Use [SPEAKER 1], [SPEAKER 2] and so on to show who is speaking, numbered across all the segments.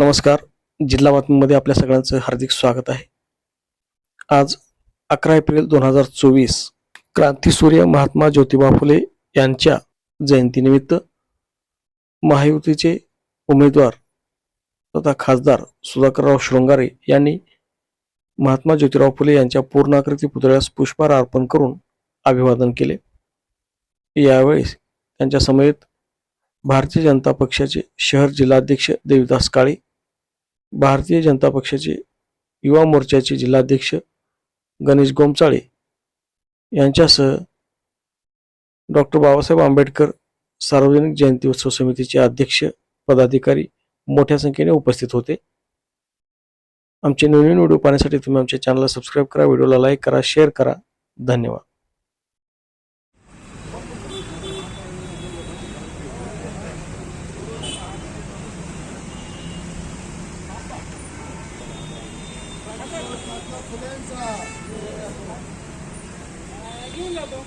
[SPEAKER 1] नमस्कार. जिल्हा बातमीमध्ये आपल्या सगळ्यांचं हार्दिक स्वागत आहे. आज अकरा एप्रिल दोन हजार चोवीस क्रांतीसूर्य महात्मा ज्योतिबा फुले यांच्या जयंतीनिमित्त महायुतीचे उमेदवार तथा खासदार सुधाकरराव शृंगारे यांनी महात्मा ज्योतिराव फुले यांच्या पूर्णाकृती पुतळ्यास पुष्पहार अर्पण करून अभिवादन केले. यावेळेस त्यांच्या समवेत भारतीय जनता पक्षाचे शहर जिल्हाध्यक्ष देविदास काळे भारतीय जनता पक्षाचे युवा मोर्चाचे जिल्हाध्यक्ष गणेश गोमचाळे यांच्यासह डॉक्टर बाबासाहेब आंबेडकर सार्वजनिक जयंती उत्सव समितीचे अध्यक्ष पदाधिकारी मोठ्या संख्येने उपस्थित होते. आमचे नवीन व्हिडिओ पाहण्यासाठी तुम्ही आमच्या चॅनलला सबस्क्राईब करा व्हिडिओला लाईक करा शेअर करा. धन्यवाद.
[SPEAKER 2] महात्मा फुलेंचा. घेऊन जातो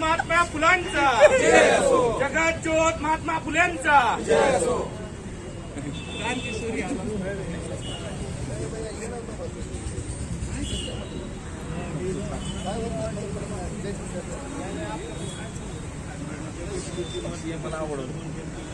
[SPEAKER 2] महात्मा फुलांचा जगात ज्योत महात्मा फुलेंचा. क्रांती आवडत